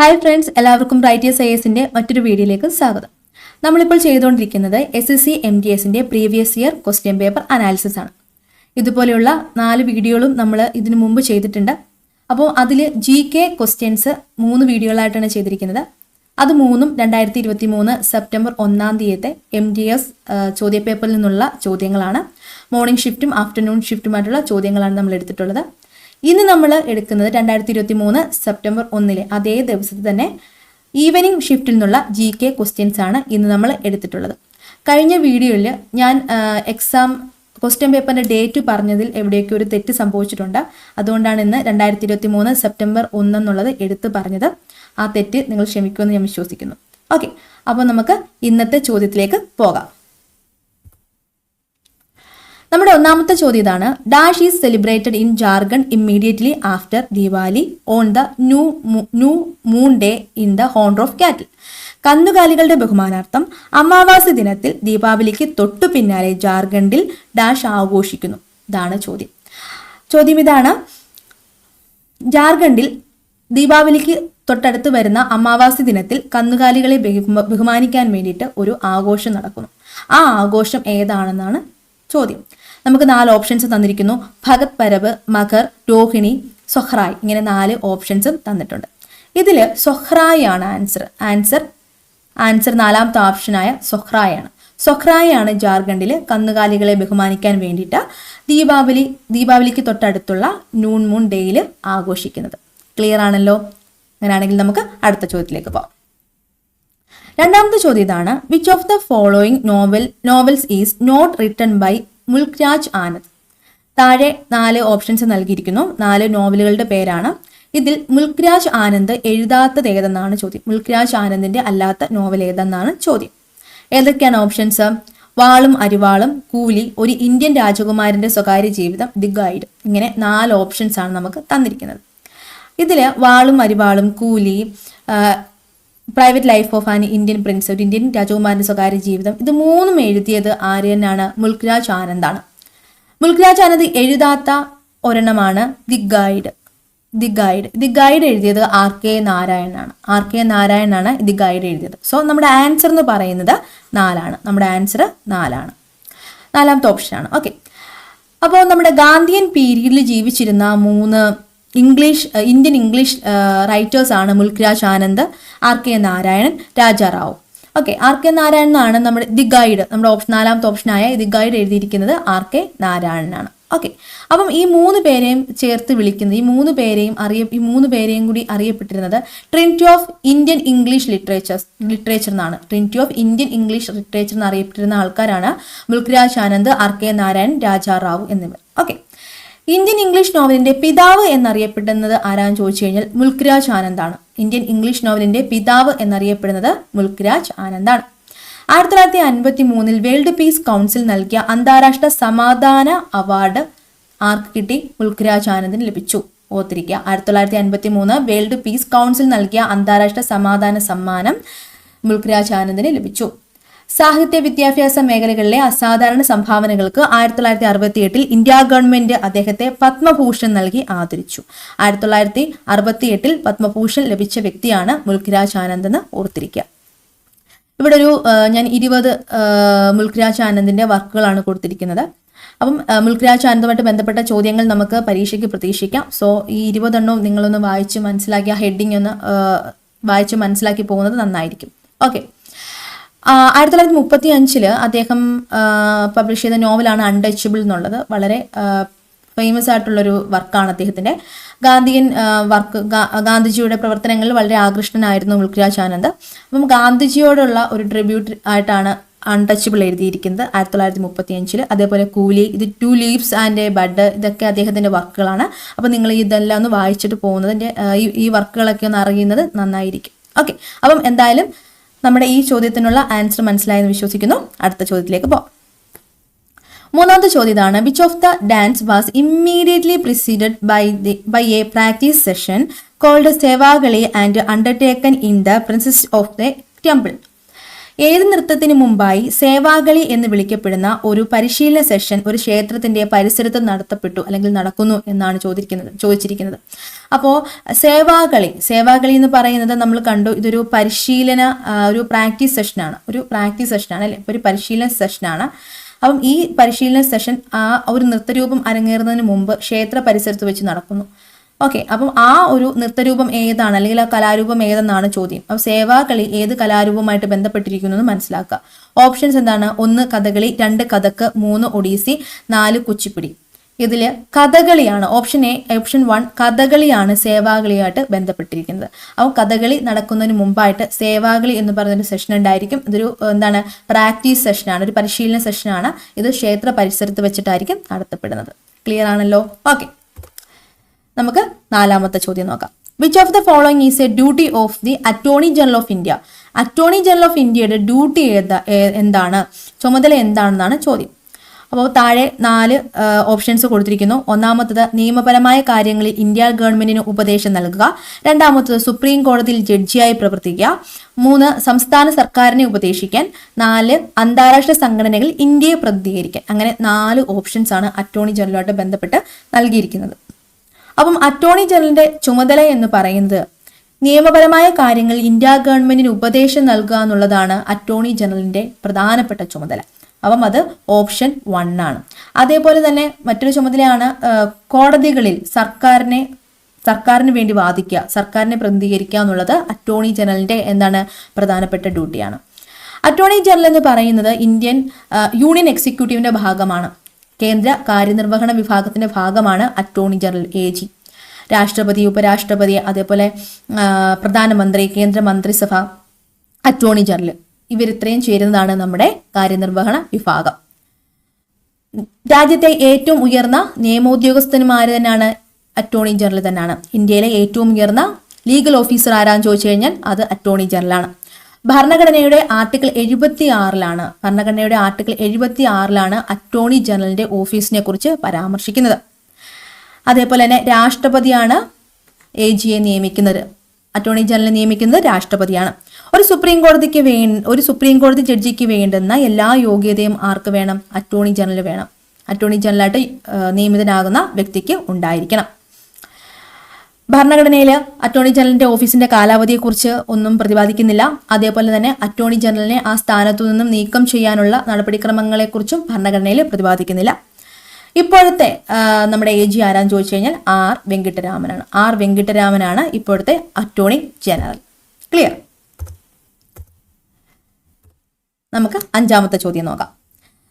Hi friends എല്ലാവർക്കും writers I എസിന്റെ മറ്റൊരു വീഡിയോയിലേക്ക് സ്വാഗതം. നമ്മളിപ്പോൾ ചെയ്തുകൊണ്ടിരിക്കുന്നത് S S C M D എസിന്റെ previous year question paper analysis ആണ്. ഇതുപോലെയുള്ള നാല് വീഡിയോകളും നമ്മൾ ഇതിനു മുമ്പ് ചെയ്തിട്ടുണ്ട്. അപ്പോൾ അതിൽ ജി കെ ക്വസ്റ്റ്യൻസ് മൂന്ന് വീഡിയോകളായിട്ടാണ് ചെയ്തിരിക്കുന്നത്. അത് മൂന്നും രണ്ടായിരത്തി ഇരുപത്തി മൂന്ന് സെപ്റ്റംബർ ഒന്നാം തീയതി എം ഡി എസ് ചോദ്യപേപ്പറിൽ നിന്നുള്ള ചോദ്യങ്ങളാണ്. മോർണിംഗ് ഷിഫ്റ്റും ആഫ്റ്റർനൂൺ ഷിഫ്റ്റുമായിട്ടുള്ള ചോദ്യങ്ങളാണ് നമ്മൾ എടുത്തിട്ടുള്ളത് ഇന്ന് നമ്മൾ എടുക്കുന്നത് രണ്ടായിരത്തി ഇരുപത്തി മൂന്ന് സെപ്റ്റംബർ ഒന്നിലെ അതേ ദിവസത്തിൽ തന്നെ ഈവനിങ് ഷിഫ്റ്റിൽ നിന്നുള്ള ജി കെ ക്വസ്റ്റ്യൻസ് ആണ് ഇന്ന് നമ്മൾ എടുത്തിട്ടുള്ളത്. കഴിഞ്ഞ വീഡിയോയിൽ ഞാൻ എക്സാം ക്വസ്റ്റ്യൻ പേപ്പറിന്റെ ഡേറ്റ് പറഞ്ഞതിൽ എവിടെയൊക്കെ ഒരു തെറ്റ് സംഭവിച്ചിട്ടുണ്ട് അതുകൊണ്ടാണ് ഇന്ന് രണ്ടായിരത്തി ഇരുപത്തി മൂന്ന് സെപ്റ്റംബർ ഒന്ന് എന്നുള്ളത് എടുത്ത് പറഞ്ഞത്. ആ തെറ്റ് നിങ്ങൾ ക്ഷമിക്കുമെന്ന് ഞാൻ വിശ്വസിക്കുന്നു. ഓക്കെ അപ്പോൾ നമുക്ക് ഇന്നത്തെ ചോദ്യത്തിലേക്ക് പോകാം. നമ്മുടെ ഒന്നാമത്തെ ചോദ്യം ഇതാണ്. Dash is celebrated in Jharkhand immediately after Diwali on the new new moon day in the honour of cattle കന്നുകാലികളുടെ ബഹുമാനാർത്ഥം അമാവാസി ദിനത്തിൽ ദീപാവലിക്ക് തൊട്ടു പിന്നാലെ ജാർഖണ്ഡിൽ ഡാഷ് ആഘോഷിക്കുന്നു. ഇതാണ് ചോദ്യം. ചോദ്യം ഇതാണ്. ജാർഖണ്ഡിൽ ദീപാവലിക്ക് തൊട്ടടുത്ത് വരുന്ന അമാവാസി ദിനത്തിൽ കന്നുകാലികളെ ബഹുമാനിക്കാൻ വേണ്ടിയിട്ട് ഒരു ആഘോഷം നടക്കുന്നു. ആ ആഘോഷം ഏതാണെന്നാണ് ചോദ്യം. നമുക്ക് നാല് ഓപ്ഷൻസ് തന്നിരിക്കുന്നു. ഭഗത് പരബ് മഖർ രോഹിണി സൊഹ്റായ്. ഇങ്ങനെ നാല് ഓപ്ഷൻസും തന്നിട്ടുണ്ട്. ഇതിൽ സൊഹ്റായ് ആണ് ആൻസർ ആൻസർ ആൻസർ നാലാമത്തെ ഓപ്ഷനായ സൊഹ്റായ് ആണ് സൊഹ്റായ് ആണ് ജാർഖണ്ഡിലെ കന്നുകാലികളെ ബഹുമാനിക്കാൻ വേണ്ടിയിട്ട് ദീപാവലി ദീപാവലിക്ക് തൊട്ടടുത്തുള്ള നൂൺ മൂൺ ഡേയിൽ ആഘോഷിക്കുന്നത്. ക്ലിയർ ആണല്ലോ? അങ്ങനെയാണെങ്കിൽ നമുക്ക് അടുത്ത ചോദ്യത്തിലേക്ക് പോകാം. രണ്ടാമത്തെ ചോദ്യം ഇതാണ്. Which of the following novel novels is not written by Mulkraj Anand. താഴെ നാല് ഓപ്ഷൻസ് നൽകിയിരിക്കുന്നു. നാല് നോവലുകളുടെ പേരാണ്. ഇതിൽ മുൽക്രാജ് ആനന്ദ് എഴുതാത്തത് ഏതെന്നാണ് ചോദ്യം. മുൽക്രാജ് ആനന്ദിന്റെ അല്ലാത്ത നോവൽ ഏതെന്നാണ് ചോദ്യം. ഏതൊക്കെയാണ് ഓപ്ഷൻസ്? വാളും അരിവാളും കൂലി ഒരു ഇന്ത്യൻ രാജകുമാരന്റെ സ്വകാര്യ ജീവിതം ദി ഗൈഡ്. ഇങ്ങനെ നാല് ഓപ്ഷൻസ് ആണ് നമുക്ക് തന്നിരിക്കുന്നത്. ഇതിൽ വാളും അരിവാളും Coolie private life of an Indian prince ഒരു ഇന്ത്യൻ രാജകുമാരന്റെ സ്വകാര്യ ജീവിതം. ഇത് മൂന്നും എഴുതിയത് ആര്യനാണ് മുൽക്രാജ് ആനന്ദാണ് മുൽക്രാജ് ആനന്ദ് എഴുതാത്ത ഒരെണ്ണമാണ് the guide the guide the guide എഴുതിയത് ആർ കെ നാരായണനാണ് ആർ കെ നാരായണനാണ് ദി ഗൈഡ് എഴുതിയത്. സോ നമ്മുടെ ആൻസർ എന്ന് പറയുന്നത് നാലാണ്. നമ്മുടെ ആൻസർ നാലാണ്. നാലാമത്തെ ഓപ്ഷനാണ് ഓക്കെ അപ്പോൾ നമ്മുടെ ഗാന്ധിയൻ പീരീഡിൽ ജീവിച്ചിരുന്ന മൂന്ന് ഇംഗ്ലീഷ് ഇന്ത്യൻ ഇംഗ്ലീഷ് റൈറ്റേഴ്സ് ആണ് Mulk Raj Anand R K Narayanan Raja Rao okay R K Narayanan ആണ് നമ്മുടെ ദി ഗൈഡ് നമ്മുടെ ഓപ്ഷൻ നാലാമത്തെ ഓപ്ഷനായ ദി ഗൈഡ് എഴുതിയിരിക്കുന്നത് ആർ കെ നാരായണനാണ് ഓക്കെ അപ്പം ഈ മൂന്ന് പേരെയും ചേർത്ത് വിളിക്കുന്നത് ഈ മൂന്ന് പേരെയും അറിയ ഈ മൂന്ന് പേരെയും കൂടി അറിയപ്പെട്ടിരുന്നത് trinity of Indian English literature literature എന്നാണ്. Trinity of Indian English literature എന്ന് അറിയപ്പെട്ടിരുന്ന ആൾക്കാരാണ് മുൽക്രാജ് ആനന്ദ് ആർ കെ നാരായൺ രാജാറാവു എന്നിവർ. ഓക്കെ ഇന്ത്യൻ ഇംഗ്ലീഷ് നോവലിന്റെ പിതാവ് എന്നറിയപ്പെടുന്നത് ആരാന്ന് ചോദിച്ചു കഴിഞ്ഞാൽ മുൽക്രാജ് ആനന്ദാണ്. ഇന്ത്യൻ ഇംഗ്ലീഷ് നോവലിന്റെ പിതാവ് എന്നറിയപ്പെടുന്നത് മുൽക്രാജ് ആനന്ദാണ്. ആയിരത്തി തൊള്ളായിരത്തി അൻപത്തി മൂന്നിൽ വേൾഡ് പീസ് കൗൺസിൽ നൽകിയ അന്താരാഷ്ട്ര സമാധാന അവാർഡ് ആർക്ക് കിട്ടി? മുൽക്രാജ് ആനന്ദിന് ലഭിച്ചു. ഓർത്തിരിക്കുക ആയിരത്തി തൊള്ളായിരത്തി അൻപത്തി മൂന്ന് വേൾഡ് പീസ് കൗൺസിൽ നൽകിയ അന്താരാഷ്ട്ര സമാധാന സമ്മാനം മുൽക്രാജ് ആനന്ദിന് ലഭിച്ചു. സാഹിത്യ വിദ്യാഭ്യാസ മേഖലകളിലെ അസാധാരണ സംഭാവനകൾക്ക് ആയിരത്തി തൊള്ളായിരത്തി അറുപത്തി എട്ടിൽ ഇന്ത്യ ഗവൺമെന്റ് അദ്ദേഹത്തെ പത്മഭൂഷൺ നൽകി ആദരിച്ചു. ആയിരത്തി തൊള്ളായിരത്തി അറുപത്തി എട്ടിൽ പത്മഭൂഷൺ ലഭിച്ച വ്യക്തിയാണ് മുൽക്കിരാജ് ആനന്ദ് എന്ന് ഓർത്തിരിക്കുക. ഇവിടെ ഒരു ഞാൻ ഇരുപത് മുൽക്കിരാജ് ആനന്ദിന്റെ വർക്കുകളാണ് കൊടുത്തിരിക്കുന്നത്. അപ്പം മുൽക്കിരാജ് ആനന്ദുമായിട്ട് ബന്ധപ്പെട്ട ചോദ്യങ്ങൾ നമുക്ക് പരീക്ഷയ്ക്ക് പ്രതീക്ഷിക്കാം. സോ ഈ ഇരുപതെണ്ണവും നിങ്ങളൊന്ന് വായിച്ച് മനസ്സിലാക്കി ആ ഹെഡിങ് ഒന്ന് വായിച്ച് മനസ്സിലാക്കി പോകുന്നത് നന്നായിരിക്കും. ഓക്കെ. ആയിരത്തി തൊള്ളായിരത്തി മുപ്പത്തി അഞ്ചിൽ അദ്ദേഹം പബ്ലിഷ് ചെയ്ത നോവലാണ് അൺടച്ചബിൾ എന്നുള്ളത്. വളരെ ഫേമസ് ആയിട്ടുള്ളൊരു വർക്കാണ് അദ്ദേഹത്തിന്റെ. ഗാന്ധിയൻ വർക്ക് ഗാന്ധിജിയുടെ പ്രവർത്തനങ്ങളിൽ വളരെ ആകൃഷ്ടനായിരുന്നു മുൽക്രാജ് ആനന്ദ്. അപ്പം ഗാന്ധിജിയോടുള്ള ഒരു ട്രിബ്യൂട്ട് ആയിട്ടാണ് അൺടച്ചബിൾ എഴുതിയിരിക്കുന്നത് ആയിരത്തി തൊള്ളായിരത്തി മുപ്പത്തി അഞ്ചിൽ അതേപോലെ കൂലി ഇത് two leaves and a bud ഇതൊക്കെ അദ്ദേഹത്തിന്റെ വർക്കുകളാണ്. അപ്പം നിങ്ങൾ ഇതെല്ലാം ഒന്ന് വായിച്ചിട്ട് പോകുന്നതിന്റെ ഈ ഈ വർക്കുകളൊക്കെ ഒന്ന് അറിയുന്നത് നന്നായിരിക്കും. ഓക്കെ അപ്പം എന്തായാലും നമ്മുടെ ഈ ചോദ്യത്തിനുള്ള ആൻസർ മനസ്സിലായെന്ന് വിശ്വസിക്കുന്നു. അടുത്ത ചോദ്യത്തിലേക്ക് പോകാം മൂന്നാമത്തെ ചോദ്യം ഇതാണ്. Which of the dance was immediately preceded by the by a practice session called Sevakali and undertaken in the princess of the temple ഏത് നൃത്തത്തിന് മുമ്പായി സേവാകളി എന്ന് വിളിക്കപ്പെടുന്ന ഒരു പരിശീലന സെഷൻ ഒരു ക്ഷേത്രത്തിന്റെ പരിസരത്ത് നടത്തപ്പെട്ടു അല്ലെങ്കിൽ നടക്കുന്നു എന്നാണ് ചോദിക്കുന്നത് ചോദിച്ചിരിക്കുന്നത്. അപ്പോൾ സേവാകളി സേവാകളി എന്ന് പറയുന്നത് നമ്മൾ കണ്ടു ഇതൊരു പരിശീലന ഒരു പ്രാക്ടീസ് സെഷനാണ്. ഒരു പ്രാക്ടീസ് സെഷനാണ് അല്ലെ? ഒരു പരിശീലന സെഷനാണ്. അപ്പം ഈ പരിശീലന സെഷൻ ആ ഒരു നൃത്തരൂപം അരങ്ങേറുന്നതിന് മുമ്പ് ക്ഷേത്ര പരിസരത്ത് വെച്ച് നടക്കുന്നു. ഓക്കെ അപ്പം ആ ഒരു നൃത്തരൂപം ഏതാണ്? അല്ലെങ്കിൽ ആ കലാരൂപം ഏതെന്നാണ് ചോദ്യം. അപ്പോൾ സേവാകളി ഏത് കലാരൂപമായിട്ട് ബന്ധപ്പെട്ടിരിക്കുന്നു എന്ന് മനസ്സിലാക്കുക. ഓപ്ഷൻസ് എന്താണ്? ഒന്ന് കഥകളി രണ്ട് കഥക്ക് മൂന്ന് ഒഡീസി നാല് കുച്ചിപ്പിടി. ഇതിൽ കഥകളിയാണ് ഓപ്ഷൻ എ ഓപ്ഷൻ വൺ കഥകളിയാണ് സേവാകളിയായിട്ട് ബന്ധപ്പെട്ടിരിക്കുന്നത്. അപ്പോൾ കഥകളി നടക്കുന്നതിന് മുമ്പായിട്ട് സേവാകളി എന്ന് പറയുന്നൊരു സെഷൻ ഉണ്ടായിരിക്കും. ഇതൊരു എന്താണ് പ്രാക്ടീസ് സെഷനാണ് ഒരു പരിശീലന സെഷനാണ് ഇത് ക്ഷേത്ര പരിസരത്ത് വെച്ചിട്ടായിരിക്കും നടത്തപ്പെടുന്നത്. ക്ലിയർ ആണല്ലോ? ഓക്കെ നമുക്ക് നാലാമത്തെ ചോദ്യം നോക്കാം. Which of the following is a duty of the attorney general of India attorney general of ഇന്ത്യയുടെ ഡ്യൂട്ടി എന്താണ്? ചുമതല എന്താണെന്നാണ് ചോദ്യം. അപ്പോൾ താഴെ നാല് ഓപ്ഷൻസ് കൊടുത്തിരിക്കുന്നു. ഒന്നാമത്തത് നിയമപരമായ കാര്യങ്ങളിൽ ഇന്ത്യ ഗവൺമെന്റിന് ഉപദേശം നൽകുക. രണ്ടാമത്തത് സുപ്രീം കോടതിയിൽ ജഡ്ജിയായി പ്രവർത്തിക്കുക. മൂന്ന് സംസ്ഥാന സർക്കാരിനെ ഉപദേശിക്കാൻ. നാല് അന്താരാഷ്ട്ര സംഘടനകൾ ഇന്ത്യയെ പ്രതിനിധീകരിക്കാൻ. അങ്ങനെ നാല് ഓപ്ഷൻസ് ആണ് അറ്റോർണി ജനറലുമായിട്ട് ബന്ധപ്പെട്ട് നൽകിയിരിക്കുന്നത്. അപ്പം അറ്റോർണി ജനറലിന്റെ ചുമതല എന്ന് പറയുന്നത് നിയമപരമായ കാര്യങ്ങൾ ഇന്ത്യ ഗവൺമെന്റിന് ഉപദേശം നൽകുക എന്നുള്ളതാണ് അറ്റോർണി ജനറലിന്റെ പ്രധാനപ്പെട്ട ചുമതല. അപ്പം അത് ഓപ്ഷൻ വൺ ആണ്. അതേപോലെ തന്നെ മറ്റൊരു ചുമതലയാണ് കോടതികളിൽ സർക്കാരിനെ സർക്കാരിന് വേണ്ടി വാദിക്കുക സർക്കാരിനെ പ്രതിനിധീകരിക്കുക എന്നുള്ളത് അറ്റോർണി ജനറലിന്റെ എന്താണ് പ്രധാനപ്പെട്ട ഡ്യൂട്ടിയാണ്. അറ്റോർണി ജനറൽ എന്ന് പറയുന്നത് ഇന്ത്യൻ യൂണിയൻ എക്സിക്യൂട്ടീവിന്റെ ഭാഗമാണ്. കേന്ദ്ര കാര്യനിർവഹണ വിഭാഗത്തിന്റെ ഭാഗമാണ് അറ്റോർണി ജനറൽ എ ജി. രാഷ്ട്രപതി ഉപരാഷ്ട്രപതി അതേപോലെ പ്രധാനമന്ത്രി കേന്ദ്രമന്ത്രിസഭ അറ്റോർണി ജനറൽ. ഇവരിത്രയും ചേരുന്നതാണ് നമ്മുടെ കാര്യനിർവഹണ വിഭാഗം. രാജ്യത്തെ ഏറ്റവും ഉയർന്ന നിയമോദ്യോഗസ്ഥന്മാര് തന്നെയാണ് അറ്റോർണി ജനറൽ തന്നെയാണ്. ഇന്ത്യയിലെ ഏറ്റവും ഉയർന്ന ലീഗൽ ഓഫീസർ ആരാന്ന് ചോദിച്ചു കഴിഞ്ഞാൽ അത് അറ്റോർണി ജനറലാണ് ഭരണഘടനയുടെ ആർട്ടിക്കിൾ എഴുപത്തി ആറിലാണ് ഭരണഘടനയുടെ ആർട്ടിക്കിൾ എഴുപത്തി ആറിലാണ് അറ്റോർണി ജനറലിന്റെ ഓഫീസിനെ കുറിച്ച് പരാമർശിക്കുന്നത്. അതേപോലെ തന്നെ രാഷ്ട്രപതിയാണ് എ ജിയെ നിയമിക്കുന്നത്. അറ്റോർണി ജനറൽ നിയമിക്കുന്നത് രാഷ്ട്രപതിയാണ്. ഒരു സുപ്രീം കോടതിക്ക് വേ ഒരു സുപ്രീം കോടതി ജഡ്ജിക്ക് വേണ്ടുന്ന എല്ലാ യോഗ്യതയും ആർക്ക് വേണം? അറ്റോർണി ജനറൽ വേണം. അറ്റോർണി ജനറലായിട്ട് നിയമിതനാകുന്ന വ്യക്തിക്ക് ഉണ്ടായിരിക്കണം. ഭരണഘടനയിൽ അറ്റോർണി ജനറലിന്റെ ഓഫീസിന്റെ കാലാവധിയെക്കുറിച്ച് ഒന്നും പ്രതിപാദിക്കുന്നില്ല. അതേപോലെ തന്നെ അറ്റോർണി ജനറലിനെ ആ സ്ഥാനത്തു നിന്നും നീക്കം ചെയ്യാനുള്ള നടപടിക്രമങ്ങളെക്കുറിച്ചും ഭരണഘടനയിൽ പ്രതിപാദിക്കുന്നില്ല. ഇപ്പോഴത്തെ നമ്മുടെ എ ജി ആരാന്ന് ചോദിച്ചു കഴിഞ്ഞാൽ ആർ വെങ്കിട്ടരാമനാണ്. ആർ വെങ്കിട്ടരാമനാണ് ഇപ്പോഴത്തെ അറ്റോർണി ജനറൽ ക്ലിയർ നമുക്ക് അഞ്ചാമത്തെ ചോദ്യം നോക്കാം.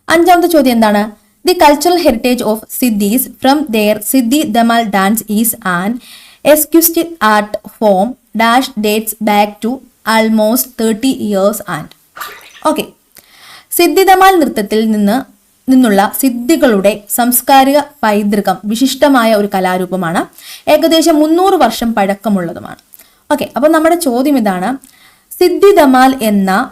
അഞ്ചാമത്തെ ചോദ്യം എന്താണ്? The cultural heritage of Siddis from their Siddi Dhamaal dance is an exquisite art form dash dates back to almost thirty years and okay Siddi Dhamaal നൃത്തത്തിൽ നിന്ന് നിന്നുള്ള സിദ്ധികളുടെ സാംസ്കാരിക പൈതൃകം വിശിഷ്ടമായ ഒരു കലാരൂപമാണ്. ഏകദേശം മുന്നൂറ് വർഷം പഴക്കമുള്ളതുമാണ്. ഓക്കെ അപ്പം നമ്മുടെ ചോദ്യം ഇതാണ്. സിദ്ധി ദമാൽ എന്ന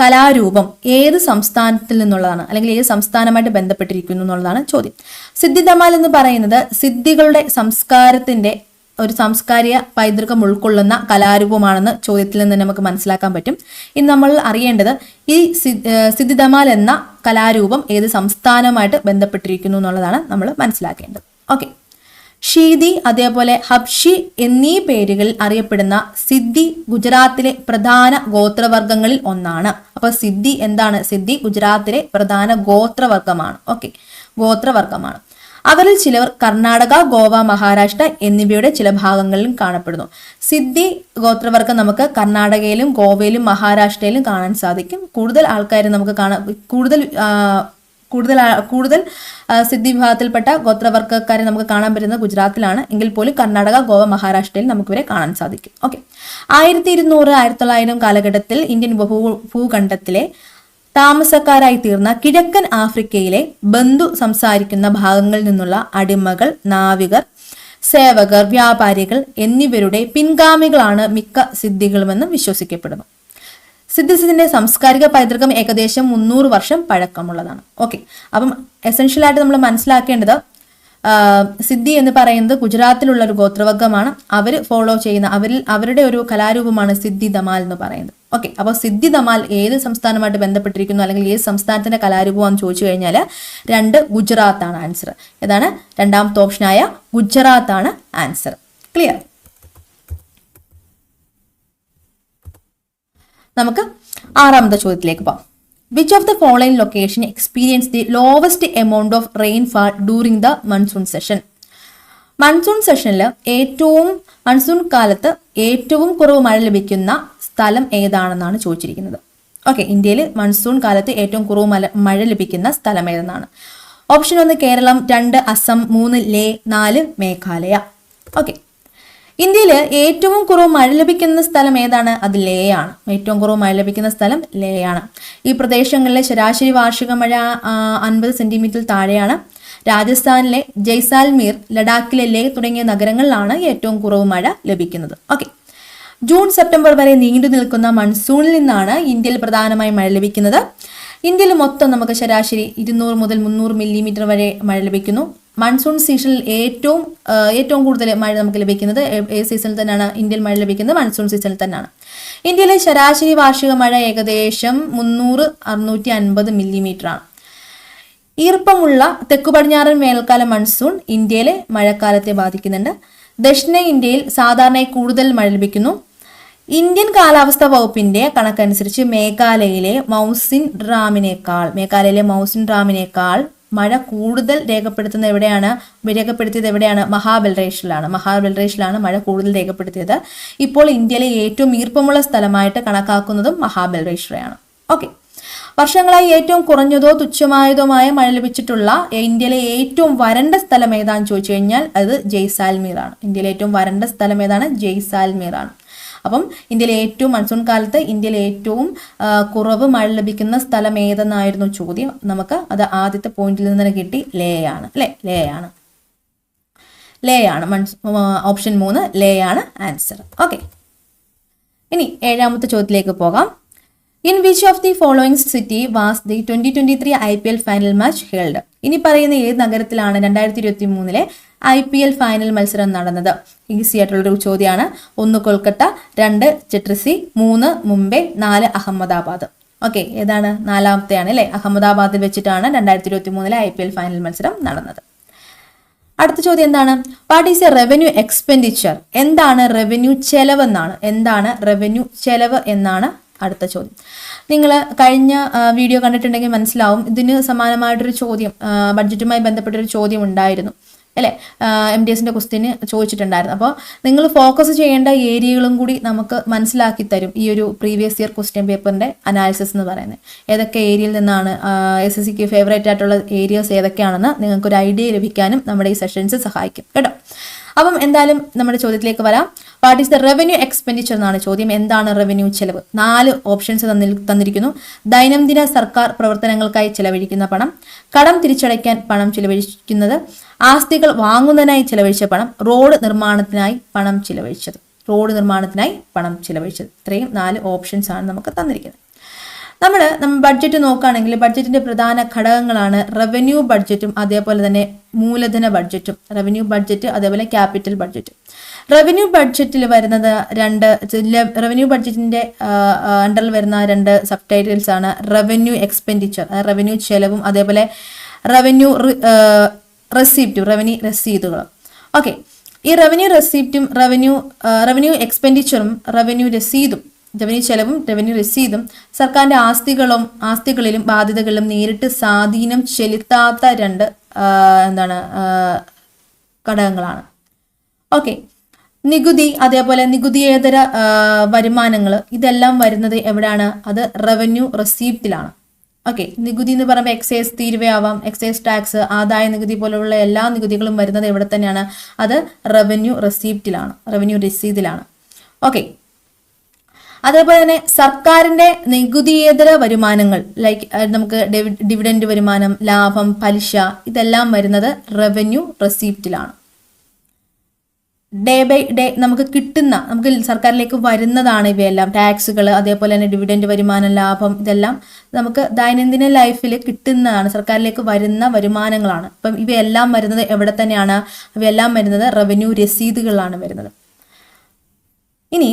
കലാരൂപം ഏത് സംസ്ഥാനത്തിൽ നിന്നുള്ളതാണ്? അല്ലെങ്കിൽ ഏത് സംസ്ഥാനമായിട്ട് ബന്ധപ്പെട്ടിരിക്കുന്നു എന്നുള്ളതാണ് ചോദ്യം. സിദ്ധി ദമാൽ എന്ന് പറയുന്നത് സിദ്ധികളുടെ സംസ്കാരത്തിന്റെ ഒരു സാംസ്കാരിക പൈതൃകം ഉൾക്കൊള്ളുന്ന കലാരൂപമാണെന്ന് ചോദ്യത്തിൽ നിന്ന് നമുക്ക് മനസ്സിലാക്കാൻ പറ്റും. ഇനി നമ്മൾ അറിയേണ്ടത് ഈ സിദ്ധിതമാൽ എന്ന കലാരൂപം ഏത് സംസ്ഥാനവുമായിട്ട് ബന്ധപ്പെട്ടിരിക്കുന്നു എന്നുള്ളതാണ് നമ്മൾ മനസ്സിലാക്കേണ്ടത്. ഓക്കെ. ഷീദി അതേപോലെ ഹബ്ഷി എന്നീ പേരുകളിൽ അറിയപ്പെടുന്ന സിദ്ധി ഗുജറാത്തിലെ പ്രധാന ഗോത്രവർഗങ്ങളിൽ ഒന്നാണ്. അപ്പൊ സിദ്ധി എന്താണ്? സിദ്ധി ഗുജറാത്തിലെ പ്രധാന ഗോത്രവർഗമാണ് ഓക്കെ. ഗോത്രവർഗമാണ് അവരിൽ ചിലവർ കർണാടക ഗോവ മഹാരാഷ്ട്ര എന്നിവയുടെ ചില ഭാഗങ്ങളിലും കാണപ്പെടുന്നു. സിദ്ധി ഗോത്രവർഗം നമുക്ക് കർണാടകയിലും ഗോവയിലും മഹാരാഷ്ട്രയിലും കാണാൻ സാധിക്കും. കൂടുതൽ ആൾക്കാർ നമുക്ക് കാണാൻ കൂടുതൽ കൂടുതൽ കൂടുതൽ സിദ്ധി വിഭാഗത്തിൽപ്പെട്ട ഗോത്രവർഗക്കാരെ നമുക്ക് കാണാൻ പറ്റുന്നത് ഗുജറാത്തിലാണ്. എങ്കിൽ പോലും കർണാടക ഗോവ മഹാരാഷ്ട്രയിൽ നമുക്കിവരെ കാണാൻ സാധിക്കും. ഓക്കെ. ആയിരത്തി ഇരുന്നൂറ് ആയിരത്തി തൊള്ളായിരം കാലഘട്ടത്തിൽ ഇന്ത്യൻ ഉപഭൂ ഭൂഖണ്ഡത്തിലെ താമസക്കാരായി തീർന്ന കിഴക്കൻ ആഫ്രിക്കയിലെ ബന്ധു സംസാരിക്കുന്ന ഭാഗങ്ങളിൽ നിന്നുള്ള അടിമകൾ നാവികർ സേവകർ വ്യാപാരികൾ എന്നിവരുടെ പിൻഗാമികളാണ് മിക്ക സിദ്ധികളുമെന്ന് വിശ്വസിക്കപ്പെടുന്നു. സിദ്ധിസിന്റെ സാംസ്കാരിക പൈതൃകം ഏകദേശം മുന്നൂറ് വർഷം പഴക്കമുള്ളതാണ്. ഓക്കെ അപ്പം എസെൻഷ്യൽ ആയിട്ട് നമ്മൾ മനസ്സിലാക്കേണ്ടത് സിദ്ധി എന്ന് പറയുന്നത് ഗുജറാത്തിലുള്ള ഒരു ഗോത്രവർഗമാണ് അവർ ഫോളോ ചെയ്യുന്ന അവരിൽ അവരുടെ ഒരു കലാരൂപമാണ് സിദ്ധി ദമാൽ എന്ന് പറയുന്നത്. ഓക്കെ അപ്പോൾ സിദ്ധി ധമാൽ ഏത് സംസ്ഥാനമായിട്ട് ബന്ധപ്പെട്ടിരിക്കുന്നു അല്ലെങ്കിൽ ഏത് സംസ്ഥാനത്തിന്റെ കലാരൂപമാണെന്ന് ചോദിച്ചു കഴിഞ്ഞാൽ രണ്ട് ഗുജറാത്താണ് ആൻസർ ഏതാണ്? രണ്ടാമത്തെ ഓപ്ഷനായ ഗുജറാത്താണ് ആൻസർ ക്ലിയർ നമുക്ക് ആറാമത്തെ ചോദ്യത്തിലേക്ക് പോകാം which of the following location experience the lowest amount of rainfall during the monsoon session monsoon സെഷനിൽ ഏറ്റവും മൺസൂൺ കാലത്ത് ഏറ്റവും കുറവ് മഴ ലഭിക്കുന്ന സ്ഥലം ഏതാണെന്നാണ് ചോദിച്ചിരിക്കുന്നത്. ഓക്കെ ഇന്ത്യയിൽ മൺസൂൺ കാലത്ത് ഏറ്റവും കുറവ് മല മഴ ലഭിക്കുന്ന സ്ഥലം ഏതെന്നാണ്? ഓപ്ഷൻ ഒന്ന് കേരളം രണ്ട് അസം മൂന്ന് ലേ നാല് മേഘാലയ. ഓക്കെ ഇന്ത്യയിൽ ഏറ്റവും കുറവ് മഴ ലഭിക്കുന്ന സ്ഥലം ഏതാണ്? അത് ലേ ആണ് ഏറ്റവും കുറവ് മഴ ലഭിക്കുന്ന സ്ഥലം ലേ ആണ് ഈ പ്രദേശങ്ങളിലെ ശരാശരി വാർഷിക മഴ അൻപത് സെന്റിമീറ്ററിൽ താഴെയാണ്. രാജസ്ഥാനിലെ ജയ്സാൽമീർ ലഡാക്കിലെ ലേ തുടങ്ങിയ നഗരങ്ങളിലാണ് ഏറ്റവും കുറവ് മഴ ലഭിക്കുന്നത്. ഓക്കെ. ജൂൺ സെപ്റ്റംബർ വരെ നീണ്ടു നിൽക്കുന്ന മൺസൂണിൽ നിന്നാണ് ഇന്ത്യയിൽ പ്രധാനമായും മഴ ലഭിക്കുന്നത്. ഇന്ത്യയിൽ മൊത്തം നമുക്ക് ശരാശരി ഇരുന്നൂറ് മുതൽ മുന്നൂറ് മില്ലിമീറ്റർ വരെ മഴ ലഭിക്കുന്നു. മൺസൂൺ സീസണിൽ ഏറ്റവും ഏറ്റവും കൂടുതൽ മഴ നമുക്ക് ലഭിക്കുന്നത് ഏത് സീസണിൽ തന്നെയാണ്. ഇന്ത്യയിൽ മഴ ലഭിക്കുന്നത് മൺസൂൺ സീസണിൽ തന്നെയാണ്. ഇന്ത്യയിലെ ശരാശരി വാർഷിക മഴ ഏകദേശം മുന്നൂറ് അറുന്നൂറ്റി അൻപത് മില്ലിമീറ്റർ ആണ് ഈർപ്പമുള്ള തെക്കു പടിഞ്ഞാറൻ വേനൽക്കാല മൺസൂൺ ഇന്ത്യയിലെ മഴക്കാലത്തെ ബാധിക്കുന്നുണ്ട്. ദക്ഷിണ ഇന്ത്യയിൽ സാധാരണയായി കൂടുതൽ മഴ ലഭിക്കുന്നു. ഇന്ത്യൻ കാലാവസ്ഥാ വകുപ്പിന്റെ കണക്കനുസരിച്ച് മേഘാലയയിലെ മൗസിൻ റാമിനേക്കാൾ മേഘാലയയിലെ മൗസിൻ ഡ്രാമിനേക്കാൾ മഴ കൂടുതൽ രേഖപ്പെടുത്തുന്ന എവിടെയാണ്? രേഖപ്പെടുത്തിയത് എവിടെയാണ്? മഹാബൽറേഷിലാണ്. മഹാബൽറേഷിലാണ് മഴ കൂടുതൽ രേഖപ്പെടുത്തിയത്. ഇപ്പോൾ ഇന്ത്യയിലെ ഏറ്റവും ഈർപ്പമുള്ള സ്ഥലമായിട്ട് കണക്കാക്കുന്നതും മഹാബൽറേഷിലാണ് ഓക്കെ. വർഷങ്ങളായി ഏറ്റവും കുറഞ്ഞതോ തുച്ഛമായതോമായ മഴ ലഭിച്ചിട്ടുള്ള ഇന്ത്യയിലെ ഏറ്റവും വരണ്ട സ്ഥലം ഏതാണെന്ന് ചോദിച്ചു കഴിഞ്ഞാൽ അത് ജയ്സാൽമീറാണ്. ഇന്ത്യയിലെ ഏറ്റവും വരണ്ട സ്ഥലം ഏതാണ്? ജയ്സാൽമീർ ആണ് അപ്പം ഇന്ത്യയിലെ ഏറ്റവും മൺസൂൺ കാലത്ത് ഇന്ത്യയിലെ ഏറ്റവും കുറവ് മഴ ലഭിക്കുന്ന സ്ഥലം ഏതെന്നായിരുന്നു ചോദ്യം. നമുക്ക് അത് ആദ്യത്തെ പോയിന്റിൽ നിന്ന് കിട്ടി. ലേ ആണ് അല്ലേ? ലേ ആണ് ലേ ആണ് മൺസ് ഓപ്ഷൻ മൂന്ന്. ലേ ആണ് ആൻസർ ഓക്കെ ഇനി ഏഴാമത്തെ ചോദ്യത്തിലേക്ക് പോകാം. In which of the following city was the twenty twenty three I P L final match held ഇനി പറയുന്ന ഏത് നഗരത്തിലാണ് രണ്ടായിരത്തി ഇരുപത്തി മൂന്നിലെ ഐ പി എൽ ഫൈനൽ മത്സരം നടന്നത്. ഈസി ആയിട്ടുള്ളൊരു ചോദ്യമാണ്. ഒന്ന് കൊൽക്കത്ത രണ്ട് ചിട്രസി മൂന്ന് മുംബൈ നാല് അഹമ്മദാബാദ്. ഓക്കെ ഏതാണ്? നാലാമത്തെയാണ് അല്ലേ? അഹമ്മദാബാദിൽ വെച്ചിട്ടാണ് രണ്ടായിരത്തി ഇരുപത്തി മൂന്നിലെ ഐ പി എൽ ഫൈനൽ മത്സരം നടന്നത്. അടുത്ത ചോദ്യം എന്താണ്? What is a revenue expenditure എന്താണ് റവന്യൂ ചെലവ് എന്നാണ് എന്താണ് റവന്യൂ ചെലവ് എന്നാണ് അടുത്ത ചോദ്യം. നിങ്ങൾ കഴിഞ്ഞ വീഡിയോ കണ്ടിട്ടുണ്ടെങ്കിൽ മനസ്സിലാവും. ഇതിന് സമാനമായിട്ടൊരു ചോദ്യം ബഡ്ജറ്റുമായി ബന്ധപ്പെട്ടൊരു ചോദ്യം ഉണ്ടായിരുന്നു. അല്ലേ? എം ഡി എസിന്റെ ക്വസ്റ്റ്യന് ചോദിച്ചിട്ടുണ്ടായിരുന്നു. അപ്പോൾ നിങ്ങൾ ഫോക്കസ് ചെയ്യേണ്ട ഏരിയകളും കൂടി നമുക്ക് മനസ്സിലാക്കി തരും ഈ ഒരു പ്രീവിയസ് ഇയർ ക്വസ്റ്റ്യൻ പേപ്പറിന്റെ അനാലിസിസ് എന്ന് പറയുന്നത്. ഏതൊക്കെ ഏരിയയിൽ നിന്നാണ് എസ് എസ് സിക്ക് ഫേവറേറ്റ് ആയിട്ടുള്ള ഏരിയസ് ഏതൊക്കെയാണെന്ന് നിങ്ങൾക്ക് ഒരു ഐഡിയ ലഭിക്കാനും നമ്മുടെ ഈ സെഷൻസ് സഹായിക്കും. കേട്ടോ? അപ്പം എന്തായാലും നമ്മുടെ ചോദ്യത്തിലേക്ക് വരാം. What is the revenue expenditure എന്നാണ് ചോദ്യം. എന്താണ് റവന്യൂ ചെലവ്? നാല് ഓപ്ഷൻസ് തന്നിരിക്കുന്നു. ദൈനംദിന സർക്കാർ പ്രവർത്തനങ്ങൾക്കായി ചെലവഴിക്കുന്ന പണം കടം തിരിച്ചടയ്ക്കാൻ പണം ചിലവഴിക്കുന്നത് ആസ്തികൾ വാങ്ങുന്നതിനായി ചിലവഴിച്ച പണം റോഡ് നിർമ്മാണത്തിനായി പണം ചിലവഴിച്ചത്. റോഡ് നിർമ്മാണത്തിനായി പണം ചിലവഴിച്ചത്. ഇത്രയും നാല് ഓപ്ഷൻസ് ആണ് നമുക്ക് തന്നിരിക്കുന്നത്. നമ്മൾ നമ്മൾ ബഡ്ജറ്റ് നോക്കുകയാണെങ്കിൽ ബഡ്ജറ്റിന്റെ പ്രധാന ഘടകങ്ങളാണ് റവന്യൂ ബഡ്ജറ്റും അതേപോലെ തന്നെ മൂലധന ബഡ്ജറ്റും റവന്യൂ ബഡ്ജറ്റ് അതേപോലെ ക്യാപിറ്റൽ ബഡ്ജറ്റ് റവന്യൂ ബഡ്ജറ്റിൽ വരുന്നത് രണ്ട് റവന്യൂ ബഡ്ജറ്റിന്റെ അണ്ടറിൽ വരുന്ന രണ്ട് സബ് ടൈറ്റിൽസ് ആണ് റവന്യൂ എക്സ്പെൻഡിച്ചർ റവന്യൂ ചെലവും അതേപോലെ റവന്യൂ റെസീപ്റ്റും റവന്യൂ റെസീതുകളും ഓക്കെ ഈ റവന്യൂ റെസീപ്റ്റും റവന്യൂ റവന്യൂ എക്സ്പെൻഡിച്ചറും റവന്യൂ രസീതും റവന്യൂ ചെലവും റവന്യൂ രസീതും സർക്കാരിന്റെ ആസ്തികളും ആസ്തികളിലും ബാധ്യതകളിലും നേരിട്ട് സ്വാധീനം ചെലുത്താത്ത രണ്ട് എന്താണ് ഘടകങ്ങളാണ്. ഓക്കെ നികുതി അതേപോലെ നികുതിയേതര വരുമാനങ്ങൾ ഇതെല്ലാം വരുന്നത് എവിടെയാണ് അത് റവന്യൂ റെസീപ്റ്റിലാണ് ഓക്കെ നികുതി എന്ന് പറയുമ്പോൾ എക്സൈസ് തീരുവയാവാം. എക്സൈസ് ടാക്സ് ആദായ നികുതി പോലുള്ള എല്ലാ നികുതികളും വരുന്നത് എവിടെ തന്നെയാണ്? അത് റവന്യൂ റെസീപ്റ്റിലാണ് റവന്യൂ രസീതിലാണ് ഓക്കെ അതേപോലെ തന്നെ സർക്കാരിന്റെ നികുതിയേതര വരുമാനങ്ങൾ ലൈക്ക് നമുക്ക് ഡെവി- ഡിവിഡൻഡ് വരുമാനം ലാഭം പലിശ ഇതെല്ലാം വരുന്നത് റവന്യൂ റെസീപ്റ്റിലാണ് ഡേ ബൈ ഡേ നമുക്ക് കിട്ടുന്ന നമുക്ക് സർക്കാരിലേക്ക് വരുന്നതാണ് ഇവയെല്ലാം. ടാക്സുകൾ അതേപോലെ തന്നെ ഡിവിഡൻഡ് വരുമാനം ലാഭം ഇതെല്ലാം നമുക്ക് ദൈനംദിന ലൈഫിൽ കിട്ടുന്നതാണ് സർക്കാരിലേക്ക് വരുന്ന വരുമാനങ്ങളാണ്. അപ്പം ഇവയെല്ലാം വരുന്നത് എവിടെ തന്നെയാണ്? ഇവയെല്ലാം വരുന്നത് റവന്യൂ രസീതുകളിലാണ് വരുന്നത്. ഇനി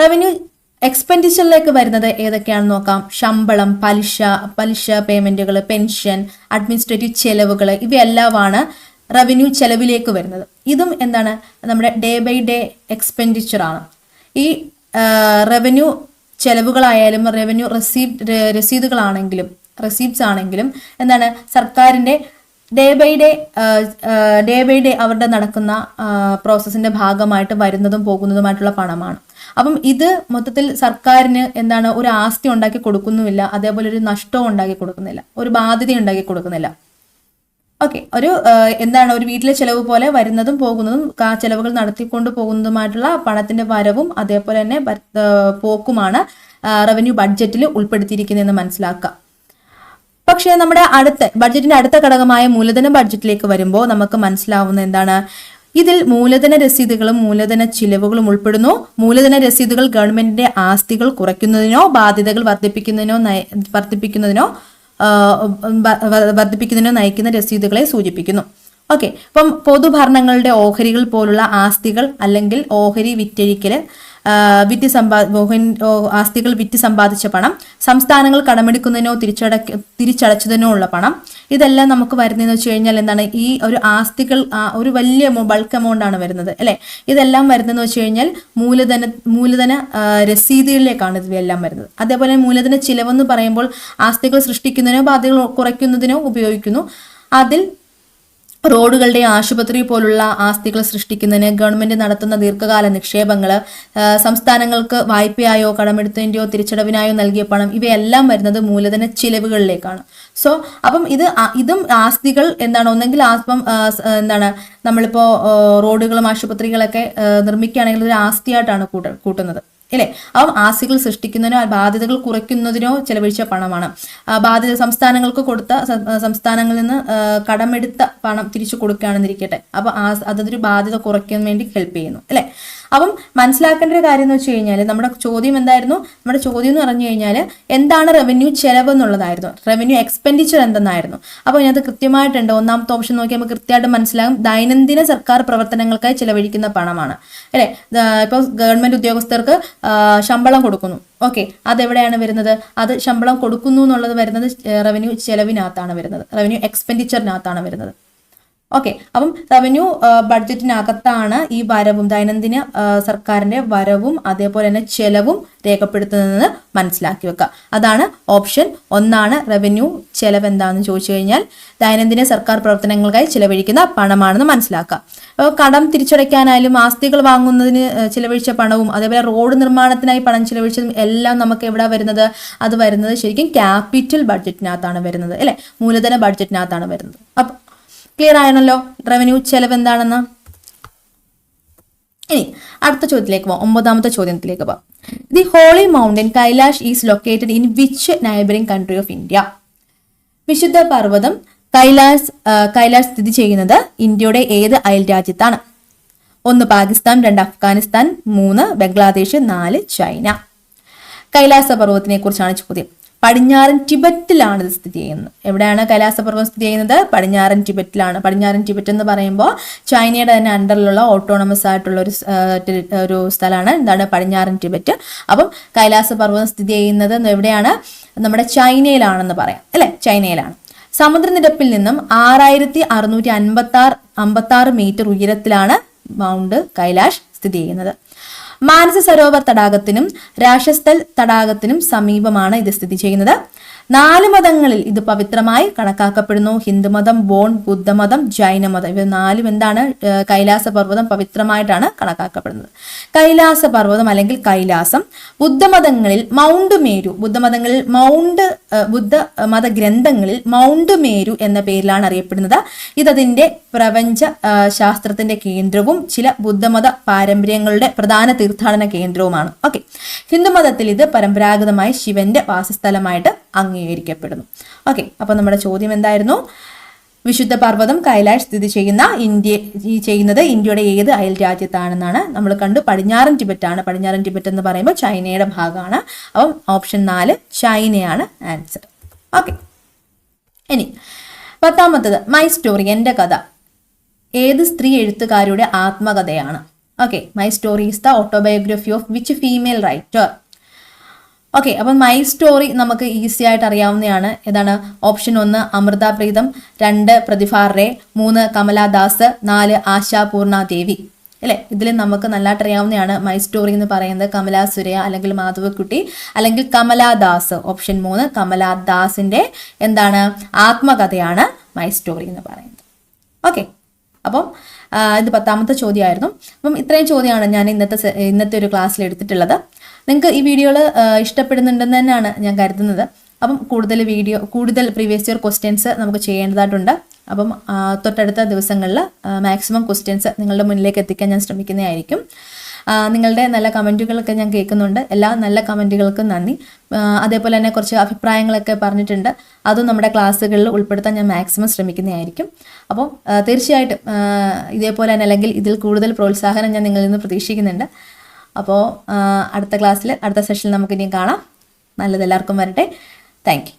റവന്യൂ എക്സ്പെൻഡിച്ചറിലേക്ക് വരുന്നത് ഏതൊക്കെയാണെന്ന് നോക്കാം. ശമ്പളം പലിശ പലിശ പേയ്മെന്റുകൾ പെൻഷൻ അഡ്മിനിസ്ട്രേറ്റീവ് ചെലവുകൾ ഇവയെല്ലാമാണ് റവന്യൂ ചെലവിലേക്ക് വരുന്നത്. ഇതും എന്താണ്? നമ്മുടെ ഡേ ബൈ ഡേ എക്സ്പെൻഡിച്ചർ ആണ്. ഈ റവന്യൂ ചെലവുകളായാലും റവന്യൂ റെസീപ്റ്റ് രസീതുകളാണെങ്കിലും റെസീപ്റ്റ്സ് ആണെങ്കിലും എന്താണ്? സർക്കാരിന്റെ day by day day by day അവരുടെ നടക്കുന്ന പ്രോസസ്സിന്റെ ഭാഗമായിട്ട് വരുന്നതും പോകുന്നതുമായിട്ടുള്ള പണമാണ്. അപ്പം ഇത് മൊത്തത്തിൽ സർക്കാരിന് എന്താണ്? ഒരു ആസ്തി ഉണ്ടാക്കി കൊടുക്കുന്നുമില്ല. അതേപോലെ ഒരു നഷ്ടവും ഉണ്ടാക്കി കൊടുക്കുന്നില്ല. ഒരു ബാധ്യത ഉണ്ടാക്കി കൊടുക്കുന്നില്ല. ഓക്കെ ഒരു എന്താണ് ഒരു വീട്ടിലെ ചെലവ് പോലെ വരുന്നതും പോകുന്നതും ആ ചെലവുകൾ നടത്തിക്കൊണ്ട് പോകുന്നതുമായിട്ടുള്ള പണത്തിന്റെ വരവും അതേപോലെ തന്നെ പോക്കുമാണ് റവന്യൂ ബഡ്ജറ്റിൽ ഉൾപ്പെടുത്തിയിരിക്കുന്നതെന്ന് മനസ്സിലാക്കുക പക്ഷേ നമ്മുടെ അടുത്ത ബഡ്ജറ്റിന്റെ അടുത്ത ഘടകമായ മൂലധന ബഡ്ജറ്റിലേക്ക് വരുമ്പോൾ നമുക്ക് മനസ്സിലാവുന്ന എന്താണ്? ഇതിൽ മൂലധന രസീതുകളും മൂലധന ചിലവുകളും ഉൾപ്പെടുന്നു. മൂലധന രസീതുകൾ ഗവൺമെന്റിന്റെ ആസ്തികൾ കുറയ്ക്കുന്നതിനോ ബാധ്യതകൾ വർദ്ധിപ്പിക്കുന്നതിനോ വർദ്ധിപ്പിക്കുന്നതിനോ വർദ്ധിപ്പിക്കുന്നതിനോ നയിക്കുന്ന രസീതുകളെ സൂചിപ്പിക്കുന്നു. ഓക്കെ ഇപ്പം പൊതുഭരണങ്ങളുടെ ഓഹരികൾ പോലുള്ള ആസ്തികൾ അല്ലെങ്കിൽ ഓഹരി വിറ്റഴിക്കൽ വിറ്റ് സമ്പാ ആസ്തികൾ വിറ്റ് സമ്പാദിച്ച പണം സംസ്ഥാനങ്ങൾ കടമെടുക്കുന്നതിനോ തിരിച്ചടക്ക തിരിച്ചടച്ചതിനോ ഉള്ള പണം ഇതെല്ലാം നമുക്ക് വരുന്നതെന്ന് വെച്ച് കഴിഞ്ഞാൽ എന്താണ്? ഈ ഒരു ആസ്തികൾ ഒരു വലിയ ബൾക്ക് എമൗണ്ട് ആണ് വരുന്നത് അല്ലെ? ഇതെല്ലാം വരുന്നതെന്ന് വെച്ച് കഴിഞ്ഞാൽ മൂലധന മൂലധന രസീതികളിലേക്കാണ് ഇവയെല്ലാം വരുന്നത്. അതേപോലെ മൂലധന ചിലവെന്ന് പറയുമ്പോൾ ആസ്തികൾ സൃഷ്ടിക്കുന്നതിനോ ബാധ്യതകൾ കുറയ്ക്കുന്നതിനോ ഉപയോഗിക്കുന്നു. അതിൽ റോഡുകളുടെ ആശുപത്രി പോലുള്ള ആസ്തികൾ സൃഷ്ടിക്കുന്നതിന് ഗവൺമെന്റ് നടത്തുന്ന ദീർഘകാല നിക്ഷേപങ്ങൾ സംസ്ഥാനങ്ങൾക്ക് വായ്പയായോ കടമെടുത്തതിന്റെയോ തിരിച്ചടവിനായോ നൽകിയ പണം ഇവയെല്ലാം വരുന്നത് മൂലധന ചിലവുകളിലേക്കാണ്. സോ അപ്പം ഇത് ഇതും ആസ്തികൾ എന്താണ്? ഒന്നെങ്കിൽ ആസ്പം എന്താണ്? നമ്മളിപ്പോൾ റോഡുകളും ആശുപത്രികളൊക്കെ നിർമ്മിക്കുകയാണെങ്കിൽ ഒരു ആസ്തിയായിട്ടാണ് കൂട്ടുന്നത്. അല്ലേ? അപ്പം ആസ്തികൾ സൃഷ്ടിക്കുന്നതിനോ ബാധ്യതകൾ കുറയ്ക്കുന്നതിനോ ചെലവഴിച്ച പണമാണ്. ബാധ്യത സംസ്ഥാനങ്ങൾക്ക് കൊടുത്ത സംസ്ഥാനങ്ങളിൽ നിന്ന് കടമെടുത്ത പണം തിരിച്ചു കൊടുക്കുകയാണെന്നിരിക്കട്ടെ. അപ്പോൾ ആ അതൊരു ബാധ്യത കുറയ്ക്കാൻ വേണ്ടി ഹെൽപ്പ് ചെയ്യുന്നു. അല്ലേ? അപ്പം മനസ്സിലാക്കേണ്ട ഒരു കാര്യം എന്ന് വെച്ച് കഴിഞ്ഞാൽ നമ്മുടെ ചോദ്യം എന്തായിരുന്നു? നമ്മുടെ ചോദ്യം എന്ന് പറഞ്ഞു കഴിഞ്ഞാൽ എന്താണ് റവന്യൂ ചെലവ് എന്നുള്ളതായിരുന്നു. റവന്യൂ എക്സ്പെൻഡിച്ചർ എന്തെന്നായിരുന്നു. അപ്പോൾ ഇതിനകത്ത് കൃത്യമായിട്ടുണ്ട്. ഒന്നാമത്തെ ഓപ്ഷൻ നോക്കി നമുക്ക് കൃത്യമായിട്ട് മനസ്സിലാകും. ദൈനംദിന സർക്കാർ പ്രവർത്തനങ്ങൾക്കായി ചെലവഴിക്കുന്ന പണമാണ്. അല്ലേ? ഇപ്പോൾ ഗവൺമെന്റ് ഉദ്യോഗസ്ഥർക്ക് ശമ്പളം കൊടുക്കുന്നു. ഓക്കെ. അതെവിടെയാണ് വരുന്നത്? അത് ശമ്പളം കൊടുക്കുന്നു എന്നുള്ളത് വരുന്നത് റവന്യൂ ചെലവിനകത്താണ് വരുന്നത്. റവന്യൂ എക്സ്പെൻഡിച്ചറിനകത്താണ് വരുന്നത്. ഓക്കെ അപ്പം റവന്യൂ ബഡ്ജറ്റിനകത്താണ് ഈ വരവും ദൈനംദിന സർക്കാരിന്റെ വരവും അതേപോലെ തന്നെ ചെലവും രേഖപ്പെടുത്തുന്നതെന്ന് മനസ്സിലാക്കി വെക്കുക അതാണ് ഓപ്ഷൻ ഒന്നാണ് റവന്യൂ ചെലവ് എന്താണെന്ന് ചോദിച്ചു കഴിഞ്ഞാൽ ദൈനംദിന സർക്കാർ പ്രവർത്തനങ്ങൾക്കായി ചിലവഴിക്കുന്ന പണമാണെന്ന് മനസ്സിലാക്കുക കടം തിരിച്ചടയ്ക്കാനായാലും ആസ്തികൾ വാങ്ങുന്നതിന് ചിലവഴിച്ച പണവും അതേപോലെ റോഡ് നിർമ്മാണത്തിനായി പണം ചിലവഴിച്ചതും എല്ലാം നമുക്ക് എവിടെ വരുന്നത്? അത് വരുന്നത് ശരിക്കും ക്യാപിറ്റൽ ബഡ്ജറ്റിനകത്താണ് വരുന്നത് അല്ലെ? മൂലധന ബഡ്ജറ്റിനകത്താണ് വരുന്നത്. അപ്പം ക്ലിയർ ആയണല്ലോ? റവന്യൂ ചെലവ് എന്താണെന്ന്? ഇനി അടുത്ത ചോദ്യത്തിലേക്ക് പോവാം. ഒമ്പതാമത്തെ ചോദ്യത്തിലേക്ക് പോവാം. The holy mountain Kailash is located in which neighbouring country of India വിശുദ്ധ പർവതം കൈലാസ് കൈലാഷ് സ്ഥിതി ചെയ്യുന്നത് ഇന്ത്യയുടെ ഏത് അയൽ രാജ്യത്താണ്? ഒന്ന് പാകിസ്ഥാൻ രണ്ട് അഫ്ഗാനിസ്ഥാൻ മൂന്ന് ബംഗ്ലാദേശ് നാല് ചൈന. കൈലാസ പർവതത്തിനെ കുറിച്ചാണ് ചോദ്യം. പടിഞ്ഞാറൻ ടിബറ്റിലാണ് ഇത് സ്ഥിതി ചെയ്യുന്നത്. എവിടെയാണ് കൈലാസപർവം സ്ഥിതി ചെയ്യുന്നത്? പടിഞ്ഞാറൻ ടിബറ്റിലാണ്. പടിഞ്ഞാറൻ ടിബറ്റ് എന്ന് പറയുമ്പോൾ ചൈനയുടെ തന്നെ അണ്ടറിലുള്ള ഓട്ടോണമസ് ആയിട്ടുള്ള ഒരു ഒരു സ്ഥലമാണ്. എന്താണ് പടിഞ്ഞാറൻ ടിബറ്റ്. അപ്പം കൈലാസപർവം സ്ഥിതി ചെയ്യുന്നത് എവിടെയാണ്? നമ്മുടെ ചൈനയിലാണെന്ന് പറയാം. അല്ലേ? ചൈനയിലാണ്. സമുദ്രനിരപ്പിൽ നിന്നും ആറായിരത്തി അറുന്നൂറ്റി അൻപത്തി ആറ് അമ്പത്തി ആറ് മീറ്റർ ഉയരത്തിലാണ് മൗണ്ട് കൈലാഷ് സ്ഥിതി ചെയ്യുന്നത്. മാനസ സരോവർ തടാകത്തിനും രാക്ഷസ്ഥൽ തടാകത്തിനും സമീപമാണ് ഇത് സ്ഥിതി ചെയ്യുന്നത്. നാല് മതങ്ങളിൽ ഇത് പവിത്രമായി കണക്കാക്കപ്പെടുന്നു. ഹിന്ദുമതം ബോൺ ബുദ്ധമതം ജൈനമതം ഇവ നാലും എന്താണ് കൈലാസ പർവതം പവിത്രമായിട്ടാണ് കണക്കാക്കപ്പെടുന്നത്. കൈലാസ പർവതം അല്ലെങ്കിൽ കൈലാസം. ബുദ്ധമതങ്ങളിൽ മൗണ്ട് മേരു. ബുദ്ധമതങ്ങളിൽ മൗണ്ട് ബുദ്ധ മത ഗ്രന്ഥങ്ങളിൽ മൗണ്ട് മേരു എന്ന പേരിലാണ് അറിയപ്പെടുന്നത്. ഇതതിന്റെ പ്രപഞ്ച ശാസ്ത്രത്തിന്റെ കേന്ദ്രവും ചില ബുദ്ധമത പാരമ്പര്യങ്ങളുടെ പ്രധാന തീർത്ഥാടന കേന്ദ്രവുമാണ്. ഓക്കെ. ഹിന്ദുമതത്തിൽ ഇത് പരമ്പരാഗതമായി ശിവന്റെ വാസസ്ഥലമായിട്ട് അംഗീകരിക്കപ്പെടുന്നു. ഓക്കെ അപ്പോൾ നമ്മുടെ ചോദ്യം എന്തായിരുന്നു? വിശുദ്ധ പർവതം കൈലാഷ് സ്ഥിതി ചെയ്യുന്ന ഇന്ത്യ ഈ ചെയ്യുന്നത് ഇന്ത്യയുടെ ഏത് അയൽ രാജ്യത്താണെന്നാണ് നമ്മൾ കണ്ടു. പടിഞ്ഞാറൻ ടിബറ്റ് ആണ് പടിഞ്ഞാറൻ ടിബറ്റ് എന്ന് പറയുമ്പോൾ ചൈനയുടെ ഭാഗമാണ്. അപ്പം ഓപ്ഷൻ നാല് ചൈനയാണ് ആൻസർ ഓക്കെ ഇനി പത്താമത്തത് മൈ സ്റ്റോറി എന്റെ കഥ. ഏത് സ്ത്രീ എഴുത്തുകാരുടെ ആത്മകഥയാണ്? Okay my story is the autobiography of which female writer okay അപ്പം മൈ സ്റ്റോറി നമുക്ക് ഈസി ആയിട്ട് അറിയാവുന്നതാണ്. ഏതാണ്? ഓപ്ഷൻ ഒന്ന് അമൃത പ്രീതം. രണ്ട് പ്രതിഭ റേ മൂന്ന് കമലാദാസ്. നാല് ആശാ പൂർണ ദേവി. അല്ലേ? ഇതിൽ നമുക്ക് നല്ലതായിട്ട് അറിയാവുന്നതാണ് മൈ സ്റ്റോറി എന്ന് പറയുന്നത് കമലാ സുരയ അല്ലെങ്കിൽ മാധവക്കുട്ടി അല്ലെങ്കിൽ കമലാദാസ്. ഓപ്ഷൻ മൂന്ന് കമലാദാസിന്റെ എന്താണ്? ആത്മകഥയാണ് മൈ സ്റ്റോറി എന്ന് പറയുന്നത്. ഓക്കെ അപ്പം ഇത് പത്താമത്തെ ചോദ്യമായിരുന്നു. അപ്പം ഇത്രയും ചോദ്യമാണ് ഞാൻ ഇന്നത്തെ ഇന്നത്തെ ഒരു ക്ലാസ്സിൽ എടുത്തിട്ടുള്ളത്. നിങ്ങൾക്ക് ഈ വീഡിയോകൾ ഇഷ്ടപ്പെടുന്നുണ്ടെന്ന് തന്നെയാണ് ഞാൻ കരുതുന്നത്. അപ്പം കൂടുതൽ വീഡിയോ കൂടുതൽ പ്രീവിയസ് ഇയർ ക്വസ്റ്റ്യൻസ് നമുക്ക് ചെയ്യേണ്ടതായിട്ടുണ്ട്. അപ്പം തൊട്ടടുത്ത ദിവസങ്ങളിൽ മാക്സിമം ക്വസ്റ്റ്യൻസ് നിങ്ങളുടെ മുന്നിലേക്ക് എത്തിക്കാൻ ഞാൻ ശ്രമിക്കുന്നതായിരിക്കും. നിങ്ങളുടെ നല്ല കമന്റുകളൊക്കെ ഞാൻ കേൾക്കുന്നുണ്ട്. എല്ലാ നല്ല കമന്റുകൾക്കും നന്ദി. അതേപോലെ തന്നെ കുറച്ച് അഭിപ്രായങ്ങളൊക്കെ പറഞ്ഞിട്ടുണ്ട്. അതും നമ്മുടെ ക്ലാസ്സുകളിൽ ഉൾപ്പെടുത്താൻ ഞാൻ മാക്സിമം ശ്രമിക്കുന്നതായിരിക്കും. അപ്പോൾ ആ, തീർച്ചയായിട്ടും ഇതേപോലെ തന്നെ അല്ലെങ്കിൽ ഇതിൽ കൂടുതൽ പ്രോത്സാഹനം ഞാൻ നിങ്ങളിൽ നിന്ന് പ്രതീക്ഷിക്കുന്നുണ്ട്. അപ്പോൾ അടുത്ത ക്ലാസ്സിൽ അടുത്ത സെഷനിൽ നമുക്ക് ഇനിയും കാണാം. നല്ലത് എല്ലാവർക്കും വരട്ടെ. താങ്ക്